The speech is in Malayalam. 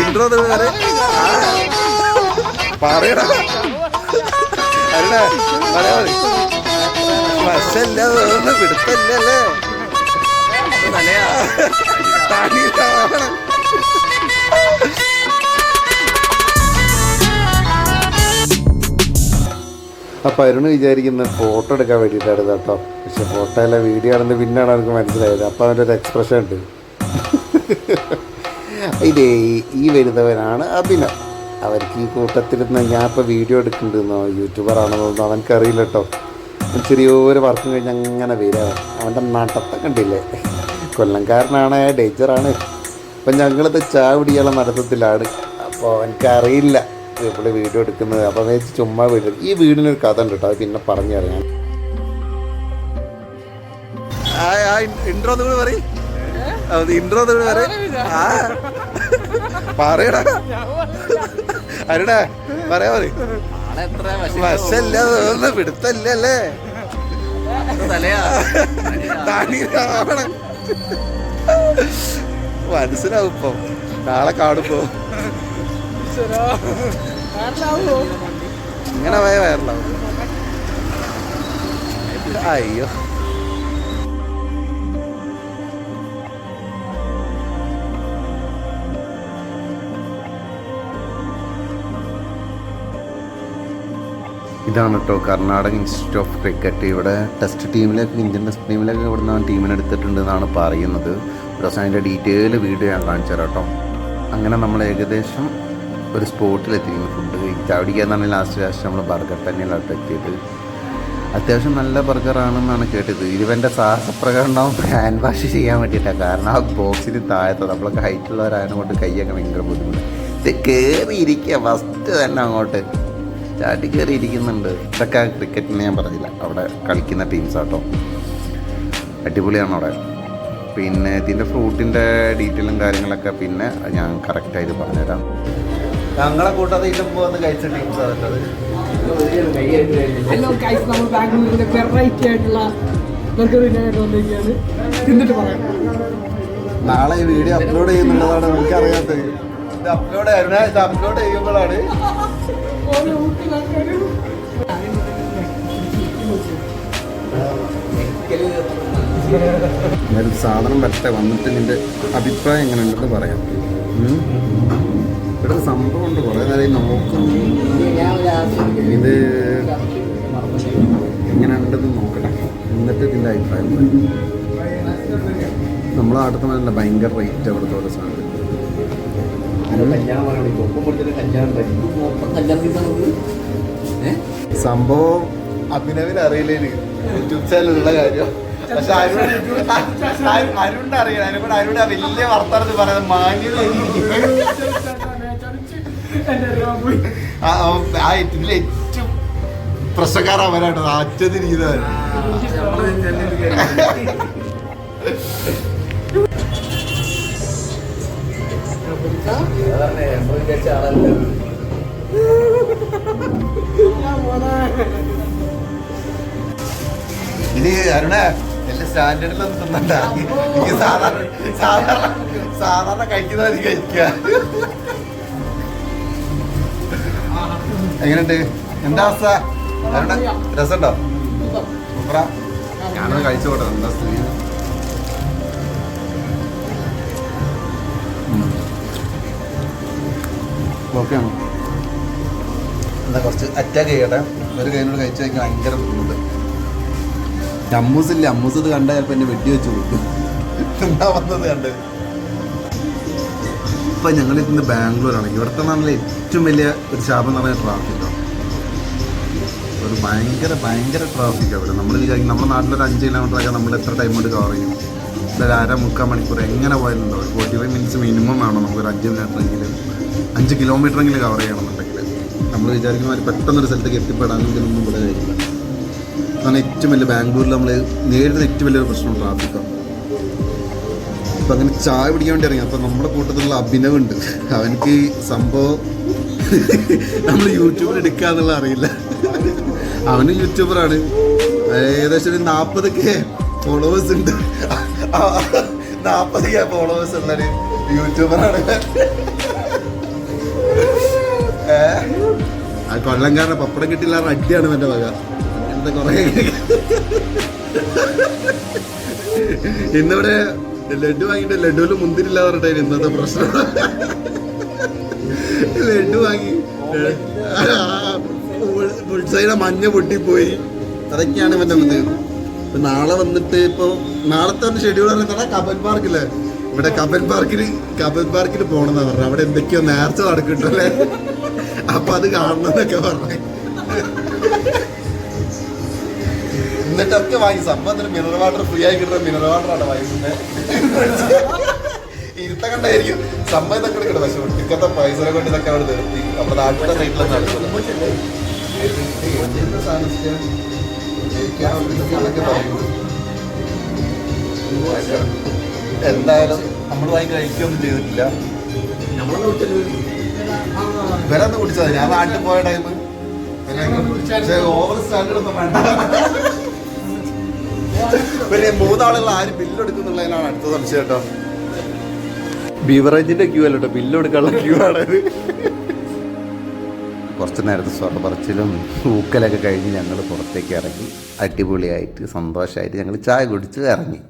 ഇൻട്രോ വരെ പറയടാ. അരുണേ വേറെ വിചാരിക്കുന്ന ഫോട്ടോ എടുക്കാൻ വേണ്ടിയിട്ടാണ് കേട്ടോ. പക്ഷെ ഫോട്ടോ അല്ല വീഡിയോ ആണെന്ന് പിന്നാണ് അവർക്ക് മനസ്സിലായത്. അപ്പോൾ അവന്റെ ഒരു എക്സ്പ്രഷൻ ഉണ്ട്. ഇതേ ഈ വരുന്നവനാണ് അഭിനവ്. അവർക്ക് ഈ കൂട്ടത്തിൽ നിന്ന് ഞാൻ ഇപ്പോൾ വീഡിയോ എടുക്കുന്നുണ്ടെന്നോ യൂട്യൂബറാണെന്നോ അവനക്കറിയില്ല കേട്ടോ. ചെറിയൊരു വർക്കും കഴിഞ്ഞ് അങ്ങനെ വരിക. അവന്റെ നടത്തം കണ്ടില്ലേ? കൊല്ലംകാരനാണ് ഡേഞ്ചറാണ്. അപ്പം ഞങ്ങളിത് ചായ നടത്തത്തിലാണ്. അപ്പോൾ എനിക്കറിയില്ല ഇവിടെ വീഡിയോ എടുക്കുന്നത്. അപ്പം വെച്ച് ചുമ്മാ വീട്. ഈ വീടിനൊരു കഥ ഉണ്ട് കേട്ടോ അത് പിന്നെ പറഞ്ഞു തരാം ഇൻട്രോ കൂടെ പറയും. ഇൻട്രോ വരെ? പറയും പറയടാ. അരുടാ പറയാ മതി. വശല്ല പിടുത്തല്ലേ മനസ്സിലാവും ഇപ്പൊ നാളെ കാണുമ്പോ. ഇങ്ങനെ പോയ വയറിലാവും. അയ്യോ. ഇതാണ് കേട്ടോ കർണാടക ഇൻസ്റ്റിറ്റ്യൂട്ട് ഓഫ് ക്രിക്കറ്റ് ഇവിടെ ടെസ്റ്റ് ടീമിലേക്ക് ഇന്ത്യൻ ടെസ്റ്റ് ടീമിലേക്ക് ഇവിടെ നിന്ന് ടീമിനെ എടുത്തിട്ടുണ്ട് എന്നാണ് പറയുന്നത്. ദിവസം അതിന്റെ ഡീറ്റെയിൽ വീഡിയോ ഞാൻ കാണിച്ചു തരാം കേട്ടോ അങ്ങനെ നമ്മൾ ഏകദേശം ഒരു സ്പോട്ടിലെത്തി ഫുഡ് കഴിച്ച് തന്നെ ലാസ്റ്റ് ലാസ്റ്റ് നമ്മൾ ബർഗർ തന്നെയാണ് എത്തിയത്. അത്യാവശ്യം നല്ല ബർഗറാണെന്നാണ് കേട്ടത്. ഇരുവന്റെ സാഹസപ്രകടനം ഹാൻഡ് വാഷ് ചെയ്യാൻ വേണ്ടിയിട്ടാണ്. കാരണം ആ ബോക്സിന് താഴത്ത് നമ്മളൊക്കെ ഹൈറ്റുള്ളവരായതുകൊണ്ട് കൈയൊക്കെ ഭയങ്കര ബുദ്ധിമുട്ട് കയറിയിരിക്കുക ഫസ്റ്റ് തന്നെ അങ്ങോട്ട്. ചാട്ടി കയറിയിരിക്കുന്നുണ്ട്. ഇതൊക്കെ ക്രിക്കറ്റിന് ഞാൻ പറഞ്ഞില്ല. അവിടെ കളിക്കുന്ന ടീംസ് ആട്ടോ. അടിപൊളിയാണ് അവിടെ. പിന്നെ ഇതിന്റെ ഫ്രൂട്ടിന്റെ ഡീറ്റെയിലും കാര്യങ്ങളൊക്കെ പിന്നെ ഞാൻ കറക്റ്റായിട്ട് പറഞ്ഞുതരാം. ഞങ്ങളെ കൂട്ടത്തിൽ ഇടുമ്പോൾ പോകുന്ന കഴിച്ച ടീംസ് അതല്ലത് ഹലോ ഗൈസ് നമ്മൾ ബാംഗ്ലൂരിന്റെ വെറൈറ്റി ആയിട്ടുള്ള ബർഗർ തിന്നാനായിട്ട് വന്നിരിക്കുകയാണ് തിന്നിട്ട് പറയാം. നാളെ ഈ വീഡിയോ അപ്ലോഡ് ചെയ്യുന്നുള്ളതാണ് എനിക്കറിയാത്തത്. ഇത് അപ്ലോഡ് ഇത് അപ്ലോഡ് ചെയ്യുമ്പോഴാണ് സാധനം വരട്ടെ വന്നിട്ട് നിന്റെ അഭിപ്രായം എങ്ങനെ ഉണ്ടെന്ന് പറയാം? ഇവിടെ സംഭവം ഉണ്ട് കുറേ നേരം നോക്കുന്നു. ഇത് എങ്ങനെ ഉണ്ടെന്ന് നോക്കട്ടെ. എന്നിട്ട് ഇതിന്റെ അഭിപ്രായം നമ്മൾ നാട്ടിൽ ഭയങ്കര റേറ്റ് അവിടുത്തെ ഓരോ സാധനം. സംഭവം അഭിനവിന് അറിയില്ലേന്. യൂട്യൂബ് ചാനലുള്ള കാര്യം. പക്ഷെ അരുൺ അരുണ്ട് അറിയാം. അരുൺ അരുൺ വലിയ വർത്തനത്തിൽ പറയുന്നത് മാന്യത ആ ഇതിൽ ഏറ്റവും പ്രശ്നക്കാർ അവരാണ് അറ്റത്തിന് ഇനി അരുണ എല്ലാ സ്റ്റാൻഡേർഡിലൊന്നും തിന്നണ്ട. എനിക്ക് സാധാരണ സാധാരണ സാധാരണ കഴിക്കുന്ന മതി കഴിക്കുക. എങ്ങനെയുണ്ട്? എന്താ അവസ്ഥ? അരുണ രസമുണ്ടോ? സൂപ്പറാ. ഞാനത് കഴിച്ചോട്ടെ എന്താ സ്ഥിതി? ഓക്കെ ആണോ എന്താ കുറച്ച് അറ്റാക്ക് ചെയ്യട്ടെ? ഒരു കൈനോട് കഴിച്ചു കഴിക്കാൻ ഭയങ്കര ബുദ്ധിമുട്ട്. അമ്മൂസ് ഇല്ല? അമ്മൂസ് ഇത് കണ്ടാൽ ചിലപ്പോൾ എന്നെ വെട്ടി വെച്ച് കൊടുക്കും എന്താ വന്നത് കണ്ട്? ഇപ്പൊ ഞങ്ങൾ ഇന്ന് ബാംഗ്ലൂരാണ്. ഇവിടുത്തെ നല്ല ഏറ്റവും വലിയ ഒരു ശാപം എന്ന് പറഞ്ഞാൽ ട്രാഫിക്കാണ് ഒരു ഭയങ്കര ഭയങ്കര ട്രാഫിക് അവിടെ നമ്മൾ നമ്മുടെ നാട്ടിലൊരു അഞ്ച് കിലോമീറ്റർ ഒക്കെ നമ്മൾ എത്ര ടൈം കൊണ്ട് കവർ ചെയ്യും? ഇതൊരു അര മുക്കാൽ മണിക്കൂർ എങ്ങനെ ഒരു ഫോർട്ടി ഫൈവ് മിനിറ്റ്സ് മിനിമം വേണം നമുക്കൊരു അഞ്ച് മിനിറ്റെങ്കിലും അഞ്ച് കിലോമീറ്റർ എങ്കിലും കവർ ചെയ്യണമെന്നുണ്ടെങ്കിൽ. നമ്മൾ വിചാരിക്കുന്ന മാതിരി പെട്ടെന്നൊരു സ്ഥലത്തേക്ക് എത്തിപ്പെടാനെങ്കിലും ഒന്നും ഇവിടെ കഴിയില്ല. അതാണ് ഏറ്റവും വലിയ ബാംഗ്ലൂരിൽ നമ്മൾ നേരിടുന്ന ഏറ്റവും വലിയൊരു പ്രശ്നം ട്രാഫിക്കാണ് അപ്പം അങ്ങനെ ചായ പിടിക്കാൻ വേണ്ടി ഇറങ്ങി. അപ്പം നമ്മുടെ കൂട്ടത്തിലുള്ള അഭിനവുണ്ട്. അവനക്ക് സംഭവം നമ്മൾ യൂട്യൂബിൽ എടുക്കുക എന്നുള്ള അറിയില്ല. അവന് യൂട്യൂബറാണ്. ഏകദേശം ഒരു നാൽപ്പത് കെ ഫോളോവേഴ്സ് ഉണ്ട്. നാൽപ്പത് കെ ഫോളോവേഴ്സ് ഉള്ളൊരു യൂട്യൂബറാണ് ആ കൊല്ലംകാരനെ പപ്പടം കിട്ടില്ല അടിയാണ് എന്റെ വക എന്താ കുറേ ഇന്നിവിടെ ലഡു വാങ്ങിയിട്ട് ലഡുവിൽ മുന്തിരില്ല പറഞ്ഞിട്ട് ഇന്നത്തെ പ്രശ്നം ലഡു വാങ്ങി പുൾസൈഡ മഞ്ഞ പൊട്ടിപ്പോയി അതൊക്കെയാണ് ഇവന്റെ ഇത് നാളെ വന്നിട്ട് ഇപ്പൊ നാളത്തെ ഷെഡ്യൂൾ പറഞ്ഞാൽ കബൻ പാർക്കില്ലേ ഇവിടെ കബൻ പാർക്കിൽ കബൻ പാർക്കിൽ പോണെന്നാ പറഞ്ഞത് അവിടെ എന്തൊക്കെയോ നേർച്ച നടക്കിട്ടല്ലേ അപ്പൊ അത് കാണണമെന്നൊക്കെ പറഞ്ഞു. എന്നിട്ടൊക്കെ വാങ്ങി. സംഭവത്തിന് മിനറൽ വാട്ടർ ഫ്രീ ആയി കിട്ടുന്ന മിനറൽ വാട്ടർ ആണ് വാങ്ങിക്കുന്നത് ഇരുത്ത കണ്ടായിരിക്കും. സംഭവം ഇതൊക്കെ എടുക്കണം പക്ഷെ ഒട്ടിക്കത്തെ പൈസ കൊണ്ട് ഇതൊക്കെ അവിടെ നിർത്തി. നമ്മുടെ നാട്ടിലെ സൈറ്റിലൊക്കെ നടക്കുന്നത് എന്തായാലും നമ്മൾ വാങ്ങി കഴിക്കുകയൊന്നും ചെയ്തിട്ടില്ല വിലന്ന് കുടിച്ചത്. ഞാൻ നാട്ടിൽ പോയ ടൈം ഓവർ സ്റ്റാൻഡേർഡ് ഒന്നും വേണ്ട. പിന്നെ മൂന്നാളുള്ള ആര് ബില്ലെടുക്കുന്നുള്ളതിനാണ് അടുത്ത സംശയം കേട്ടോ. ബീവറേജിന്റെ ക്യൂ അല്ല കേട്ടോ. ബില്ല് എടുക്കാനുള്ള ക്യൂ ആണത്. കുറച്ച് നേരത്തെ സ്വർണ പറച്ചിലും ഊക്കലൊക്കെ കഴിഞ്ഞ് ഞങ്ങൾ പുറത്തേക്ക് ഇറങ്ങി. അടിപൊളിയായിട്ട് സന്തോഷമായിട്ട് ഞങ്ങൾ ചായ കുടിച്ച് ഇറങ്ങി.